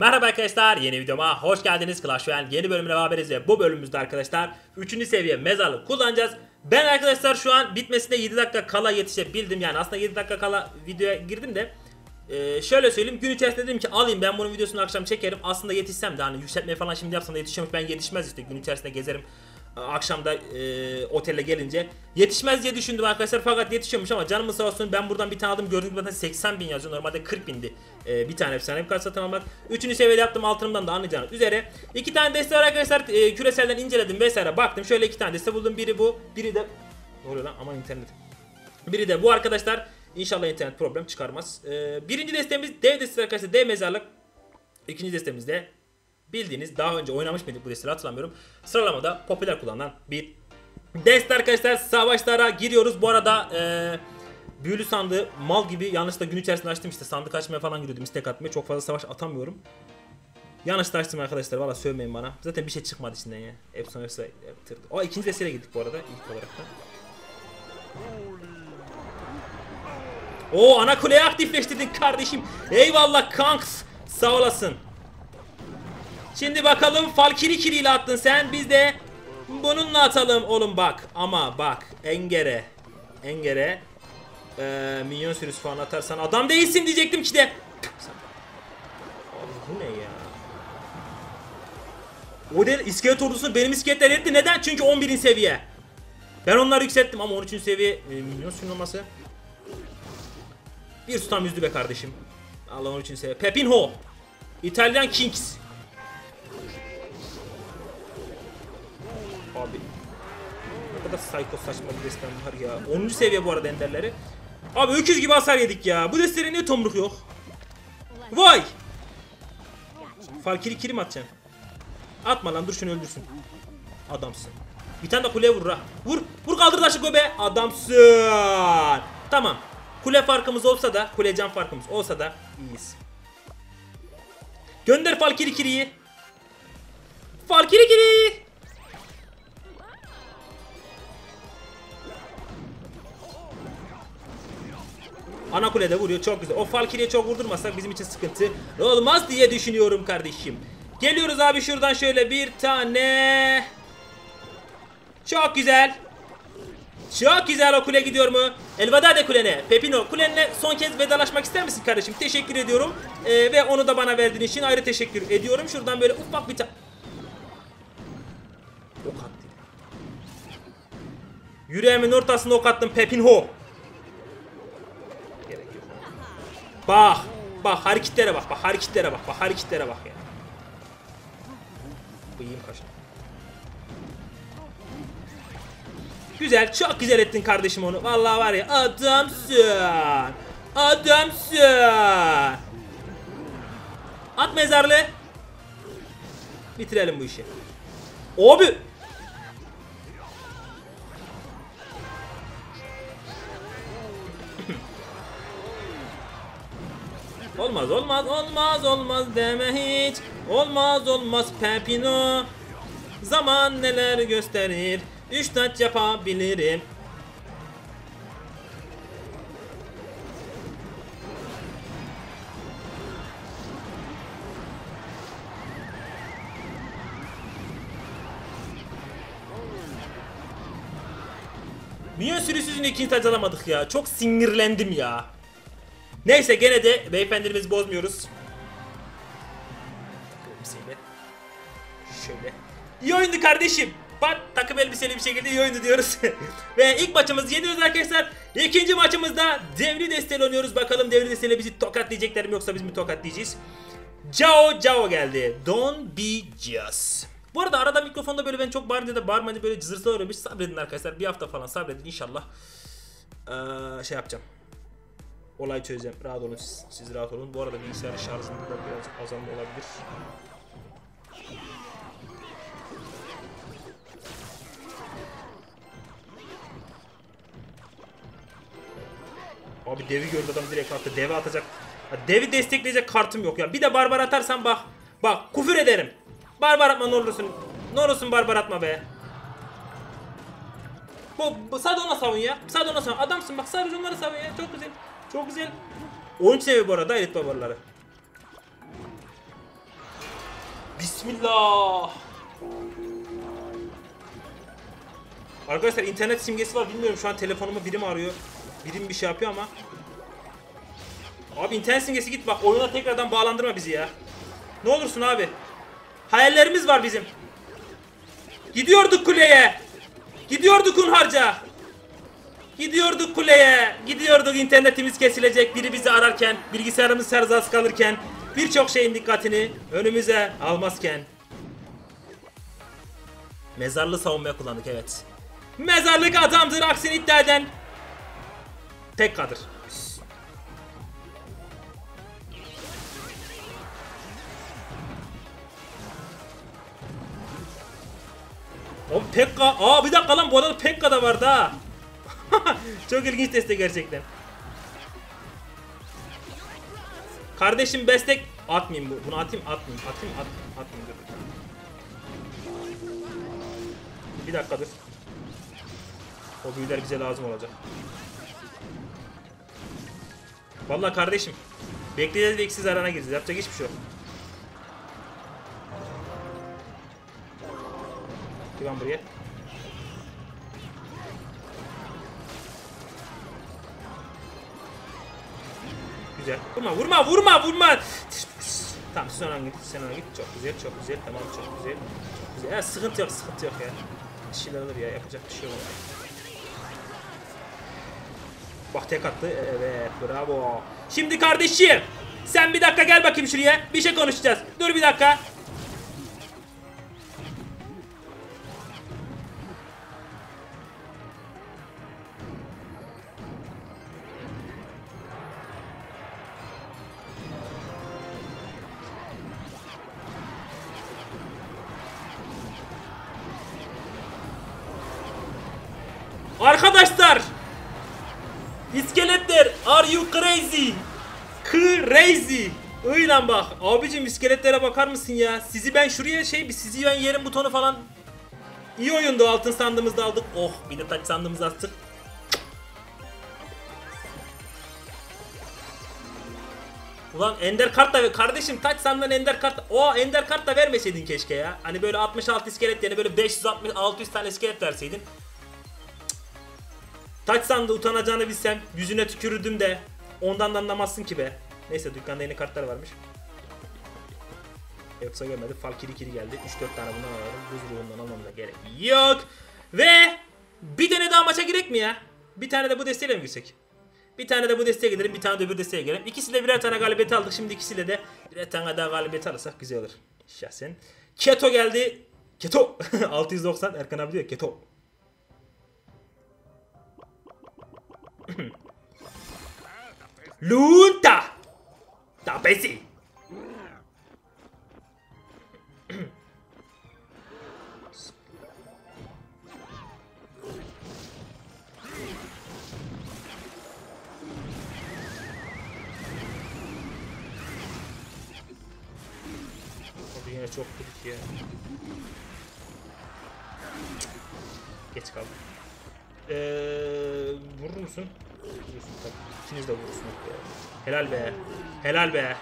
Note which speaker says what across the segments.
Speaker 1: Merhaba arkadaşlar yeni videoma hoş geldiniz Clash Royale yeni bölümüne beraberiz ve bu bölümümüzde arkadaşlar 3. seviye mezarlık kullanacağız. Ben arkadaşlar şu an bitmesine 7 dakika kala yetişebildim yani aslında 7 dakika kala videoya girdim de e, şöyle söyleyeyim gün içerisinde dedim ki alayım ben bunun videosunu akşam çekerim aslında yetişsem de hani yükseltmeyi falan şimdi yapsam da yetişiyormuş ben yetişmez işte gün içerisinde gezerim akşam da e, otele gelince yetişmez diye düşündüm arkadaşlar fakat yetişiyormuş ama canımın sağ olsun ben buradan bir tane aldım. Gördüğünüz gibi zaten 80 bin yazıyor. Normalde 40 bindi. E, bir tane efsane bir kart satın almak üçüncü seviyede yaptım altınımdan da anlayacağınız üzere. İki tane deste var arkadaşlar e, küreselden inceledim vesaire baktım. Şöyle iki tane deste buldum. Biri bu biri de ne oluyor lan? Aman internet. Biri de bu arkadaşlar. İnşallah internet problem çıkarmaz. Ee, birinci destemiz dev destesi arkadaşlar dev mezarlık. İkinci destemiz de bildiğiniz daha önce oynamış mıydık bu desteleri hatırlamıyorum. Sıralamada popüler kullanılan bir deste arkadaşlar. Savaşlara giriyoruz. Bu arada ee, büyülü sandığı mal gibi yanlışlıkla gün içerisinde açtım işte sandık açmaya falan giriyordum istek atmaya. Çok fazla savaş atamıyorum. Yanlış açtım arkadaşlar valla sövmeyin bana. Zaten bir şey çıkmadı içinden ya. Epson Efsa bitirdi. O ikinci desteğe gittik bu arada ilk olarak da. O ana kuleyi aktifleştirdin kardeşim. Eyvallah kanks. Sağ olasın. Şimdi bakalım Falkiri kiriyle attın sen. Biz de bununla atalım oğlum bak. Ama bak Engere. Engere. Ee, minyon sürüsü falan atarsan adam değilsin diyecektim ki de. Bu ne ya? O değil iskelet ordusu benim iskeletler etti. Neden? Çünkü 11. seviye. Ben onları yükselttim ama 13. seviye e, minyon sürülmesi. Bir tutam yüzdü be kardeşim. Allah onun için seviye. Pepinho. İtalyan Kings. Kadar psycho saçma bir destem var ya. 10. seviye bu arada enderleri. Abi öküz gibi hasar yedik ya. Bu destelerin niye tomruk yok? Vay. Falkiri kirim atacaksın. Atma lan dur şunu öldürsün. Adamsın. Bir tane de kuleye vur ha. Vur. Vur kaldır taşı göbe. Adamsın. Tamam. Kule farkımız olsa da, kule can farkımız olsa da iyiyiz. Gönder Falkiri Kiri'yi. Falkiri Kiri. Ana kulede vuruyor çok güzel. O Falkiri'ye çok vurdurmasak bizim için sıkıntı olmaz diye düşünüyorum kardeşim. Geliyoruz abi şuradan şöyle bir tane. Çok güzel. Çok güzel o kule gidiyor mu? Elveda de kulene. Pepino kulenle son kez vedalaşmak ister misin kardeşim? Teşekkür ediyorum. Ee, ve onu da bana verdiğin için ayrı teşekkür ediyorum. Şuradan böyle ufak bir ta... Ok attı. Yüreğimin ortasına ok attım Pepinho. Bak. Bak hareketlere bak. Bak hareketlere bak. Bak hareketlere bak ya. Bıyığım kaçtı. Güzel, çok güzel ettin kardeşim onu. Vallahi var ya adamsın. Adamsın. At mezarlı. Bitirelim bu işi. Abi. Olmaz olmaz olmaz olmaz deme hiç. Olmaz olmaz Pepino. Zaman neler gösterir. Üç taç yapabilirim. Minyon sürüsüzün ikinci taç alamadık ya. Çok sinirlendim ya. Neyse gene de beyefendimizi bozmuyoruz. Şöyle. İyi oyundu kardeşim. Bak takım elbiseli bir şekilde iyi oyundu diyoruz. Ve ilk maçımızı yeniyoruz arkadaşlar. İkinci maçımızda devri desteğiyle oynuyoruz. Bakalım devri desteğiyle bizi tokatlayacaklar mı yoksa biz mi tokatlayacağız? Cao Cao geldi. Don't be just. Bu arada arada mikrofonda böyle ben çok bağırınca da bağırmayınca böyle cızırtılar oluyormuş. Sabredin arkadaşlar. Bir hafta falan sabredin inşallah. Ee, şey yapacağım. Olay çözeceğim. Rahat olun siz. Siz rahat olun. Bu arada bilgisayarın şarjında da biraz azalma olabilir. Abi devi gördü adam direkt attı. Devi atacak. Ya devi destekleyecek kartım yok ya. Bir de barbar atarsan bak. Bak küfür ederim. Barbar atma ne olursun. Ne olursun barbar atma be. Bu, bu sadece ona savun ya. Sadece ona savun. Adamsın bak sadece onları savun ya. Çok güzel. Çok güzel. 13 seviye bu arada elit barbarları. Bismillah. Arkadaşlar internet simgesi var bilmiyorum şu an telefonumu birim arıyor. Birim bir şey yapıyor ama. Abi internet simgesi git bak oyuna tekrardan bağlandırma bizi ya. Ne olursun abi. Hayallerimiz var bizim. Gidiyorduk kuleye. Gidiyorduk Hunharca. Gidiyorduk kuleye. Gidiyorduk internetimiz kesilecek. Biri bizi ararken, bilgisayarımız az kalırken, birçok şeyin dikkatini önümüze almazken. Mezarlı savunmaya kullandık evet. Mezarlık adamdır aksini iddia eden. Tek kadır. Oğlum Pekka. Aa bir dakika lan bu arada Pekka da vardı ha. Çok ilginç destek gerçekten. Kardeşim bestek atmayayım bu. Bunu atayım atmayayım. Atayım at, atmayayım dur. Bir dakika dur. O büyüler bize lazım olacak. Vallahi kardeşim. Bekleyeceğiz ve eksiz arana gireceğiz. Yapacak hiçbir şey yok. Güven buraya. Güzel. Vurma vurma vurma vurma. Tamam sen ona git sen ona git. Çok güzel çok güzel tamam çok güzel. Çok güzel. Ya, sıkıntı yok sıkıntı yok ya. Bir şeyler olur ya yapacak bir şey yok. Bak tek attı. Evet bravo. Şimdi kardeşim. Sen bir dakika gel bakayım şuraya. Bir şey konuşacağız. Dur bir dakika. Arkadaşlar! İskeletler are you crazy? Crazy. Öyle bak. Abicim iskeletlere bakar mısın ya? Sizi ben şuraya şey bir sizi ben yerin butonu falan İyi oyundu altın sandığımızda aldık. Oh bir de taç sandığımızı attık. Ulan ender kart da kardeşim taç sandığın ender kart o ender kart da vermeseydin keşke ya. Hani böyle 66 iskelet yerine böyle 560 600 tane iskelet verseydin. Taç sandı utanacağını bilsem yüzüne tükürürdüm de ondan da anlamazsın ki be. Neyse dükkanda yeni kartlar varmış. Yoksa görmedim. Falkiri kiri geldi. 3-4 tane bundan alalım. Buz ruhundan almamıza gerek yok. Ve bir tane daha maça girek mi ya? Bir tane de bu desteğiyle mi girsek? Bir tane de bu desteğe gidelim, bir tane de öbür desteğe gidelim. İkisiyle birer tane galibiyet aldık. Şimdi ikisiyle de birer tane daha galibiyet alırsak güzel olur. Şahsen. Keto geldi. Keto. 690 Erkan abi diyor Keto. Lunta. Tapesi. Abi yine çok kırık ya. Geç kaldım. Ee, vurur musun? Vurursun tabii. İkiniz de vurursunuz. Helal be. Helal be.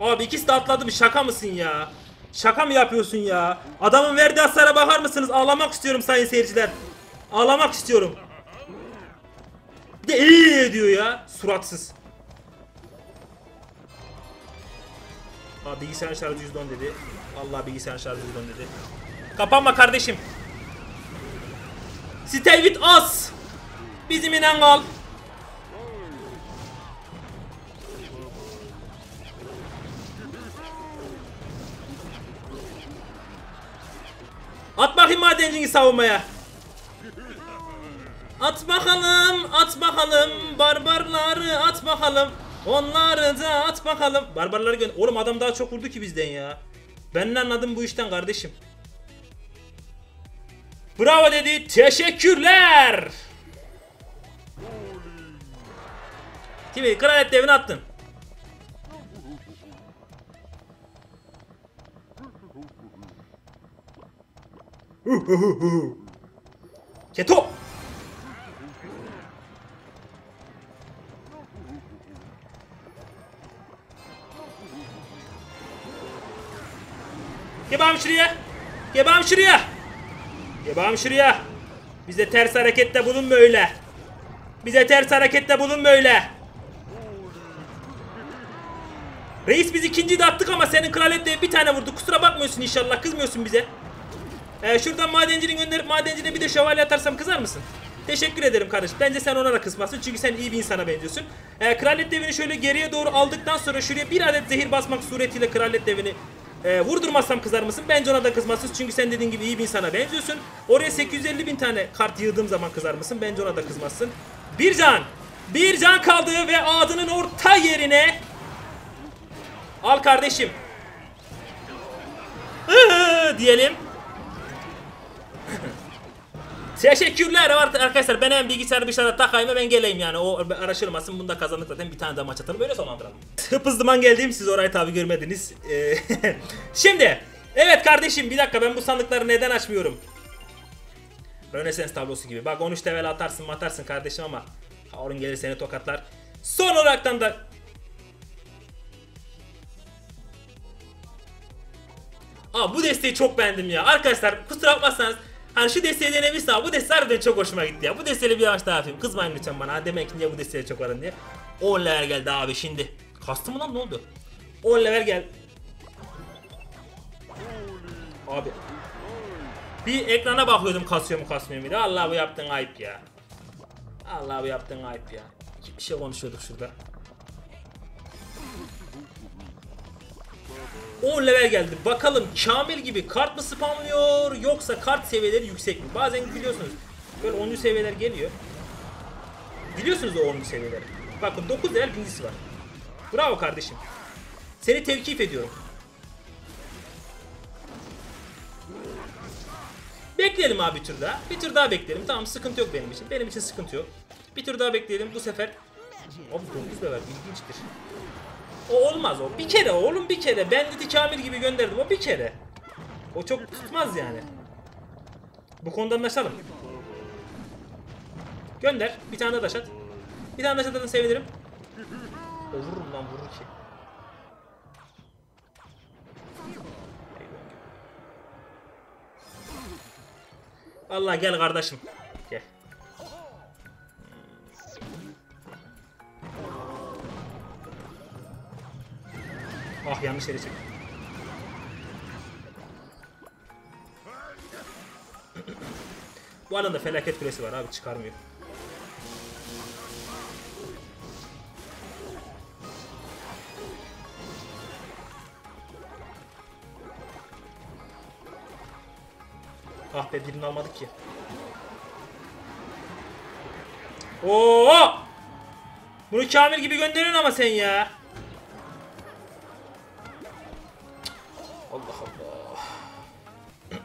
Speaker 1: Abi ikisi de atladı mı? Şaka mısın ya? Şaka mı yapıyorsun ya? Adamın verdiği hasara bakar mısınız? Ağlamak istiyorum sayın seyirciler. Ağlamak istiyorum. Bir de iyi diyor ya. Suratsız. Aa, bilgisayar şarjı %10 dedi. Vallahi bilgisayar şarjı %10 dedi. Kapanma kardeşim. Stay with us. Bizimle kal. At bakayım madencini savunmaya. At bakalım, at bakalım, barbarları at bakalım. Onları da at bakalım. Barbarları gö- Oğlum adam daha çok vurdu ki bizden ya. Ben ne anladım bu işten kardeşim. Bravo dedi. Teşekkürler. Kimi kraliyet devini attın. Keto. Gel bakayım şuraya. Gel bakayım şuraya. Gel bakayım şuraya. Bize ters harekette bulunma öyle. Bize ters harekette bulunma öyle. Reis biz ikinciyi de attık ama senin kraliyetle bir tane vurdu. Kusura bakmıyorsun inşallah. Kızmıyorsun bize. Ee, şuradan madencinin gönderip madencine bir de şövalye atarsam kızar mısın? Teşekkür ederim kardeşim. Bence sen ona da kızmazsın çünkü sen iyi bir insana benziyorsun. Ee, kraliyet devini şöyle geriye doğru aldıktan sonra şuraya bir adet zehir basmak suretiyle kraliyet devini e, vurdurmazsam kızar mısın? Bence ona da kızmazsın çünkü sen dediğin gibi iyi bir insana benziyorsun. Oraya 850 bin tane kart yığdığım zaman kızar mısın? Bence ona da kızmazsın. Bir can. Bir can kaldı ve adının orta yerine Al kardeşim. Hı, diyelim. Teşekkürler Ar- arkadaşlar. Ben hem bilgisayarı bir şarada takayım ben geleyim yani. O araştırmasın. Bunda kazandık zaten. Bir tane daha maç atalım. Böyle sonlandıralım. Hıp hızlıman geldiğim siz orayı tabi görmediniz. Ee, Şimdi. Evet kardeşim bir dakika ben bu sandıkları neden açmıyorum? Rönesans tablosu gibi. Bak 13 level atarsın atarsın kardeşim ama Harun gelir seni tokatlar. Son olaraktan da Aa bu desteği çok beğendim ya. Arkadaşlar kusura bakmazsanız hani şu desteği denemiştim ama bu desteği harbiden çok hoşuma gitti ya. Bu desteğiyle bir yavaş daha yapayım. Kızmayın lütfen bana. Demek ki niye bu desteği çok varın diye. 10 level geldi abi şimdi. Kastı mı lan ne oldu? 10 level gel. Abi. Bir ekrana bakıyordum kasıyor mu kasmıyor mu. Allah bu yaptığın ayıp ya. Allah bu yaptığın ayıp ya. Bir şey konuşuyorduk şurada. 10 level geldi. Bakalım Kamil gibi kart mı spamlıyor yoksa kart seviyeleri yüksek mi? Bazen biliyorsunuz böyle 10. seviyeler geliyor. Biliyorsunuz o 10. seviyeleri. Bakın 9 level birincisi var. Bravo kardeşim. Seni tevkif ediyorum. Bekleyelim abi bir tur daha. Bir tur daha bekleyelim. Tamam sıkıntı yok benim için. Benim için sıkıntı yok. Bir tur daha bekleyelim. Bu sefer Abi 9 level ilginçtir. O olmaz o. Bir kere oğlum bir kere. Ben dedi Kamil gibi gönderdim. O bir kere. O çok tutmaz yani. Bu konuda anlaşalım. Gönder. Bir tane daha daşat. Bir tane daşat sevinirim. O vururum lan vurur ki. Allah gel kardeşim. Ah yanlış yere çıktım. Bu arada felaket kulesi var abi çıkarmıyor. Ah be birini almadık ki. Oo! Bunu Kamil gibi gönderiyorsun ama sen ya.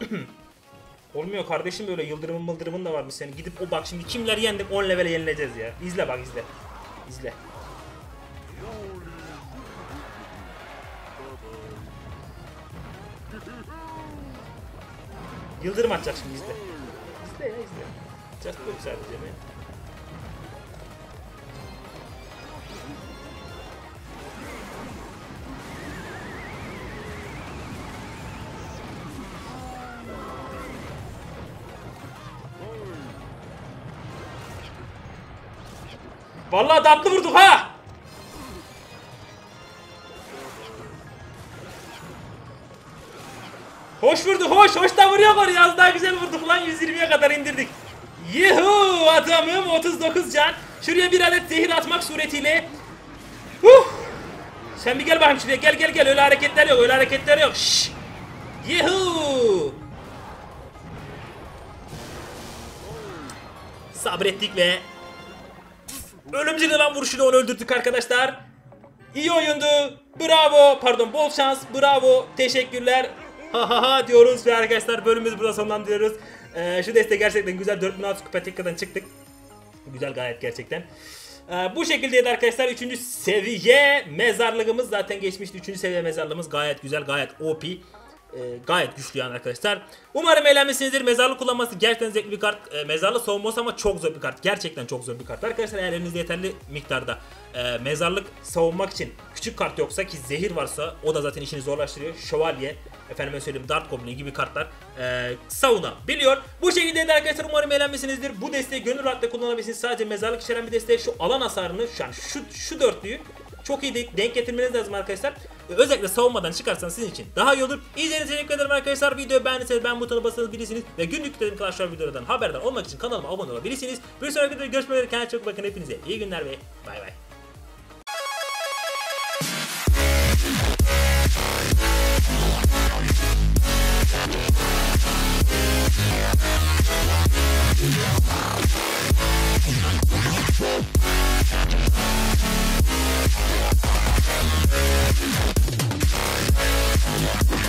Speaker 1: Olmuyor kardeşim böyle yıldırımın mıldırımın da varmış senin. Gidip o bak şimdi kimler yendik 10 levele yenileceğiz ya. İzle bak izle. İzle. Yıldırım atacak şimdi izle. İzle ya izle. Just look sadece mi? Vallahi tatlı vurduk ha. Hoş vurdu hoş hoş da vuruyor oraya az daha güzel vurduk lan 120'ye kadar indirdik. Yuhu adamım 39 can. Şuraya bir adet zehir atmak suretiyle. Huh. Sen bir gel bakayım şuraya gel gel gel öyle hareketler yok öyle hareketler yok. Şşş. Yuhu. Sabrettik ve Ölümcül yılan vuruşuyla onu öldürdük arkadaşlar. İyi oyundu. Bravo. Pardon bol şans. Bravo. Teşekkürler. Ha ha ha diyoruz ve arkadaşlar bölümümüzü burada sonlandırıyoruz. Ee, şu deste gerçekten güzel. 4600 kupa tekrardan çıktık. Güzel gayet gerçekten. Ee, bu şekildeydi arkadaşlar 3. seviye mezarlığımız zaten geçmişti 3. seviye mezarlığımız gayet güzel gayet OP ee, gayet güçlü yani arkadaşlar. Umarım eğlenmişsinizdir. Mezarlık kullanması gerçekten zevkli bir kart. Ee, mezarlık savunması ama çok zor bir kart. Gerçekten çok zor bir kart. Arkadaşlar eğer elinizde yeterli miktarda e, mezarlık savunmak için küçük kart yoksa ki zehir varsa o da zaten işini zorlaştırıyor. Şövalye efendime söyleyeyim Dart Goblin gibi kartlar e, savunabiliyor. Bu şekilde de arkadaşlar umarım eğlenmişsinizdir. Bu desteği gönül rahatlıkla kullanabilirsiniz. Sadece mezarlık içeren bir desteği şu alan hasarını an şu, şu dörtlüyü çok iyi de- denk getirmeniz lazım arkadaşlar. Özellikle savunmadan çıkarsanız sizin için daha iyi olur. İzlediğiniz için teşekkür ederim arkadaşlar. Videoyu beğendiyseniz ben butonu basabilirsiniz. Ve günlük yüklediğim Clash Royale videolardan haberdar olmak için kanalıma abone olabilirsiniz. Bir sonraki videoda görüşmek üzere. Kendinize çok bakın. Hepinize iyi günler ve bay bay. Yeah.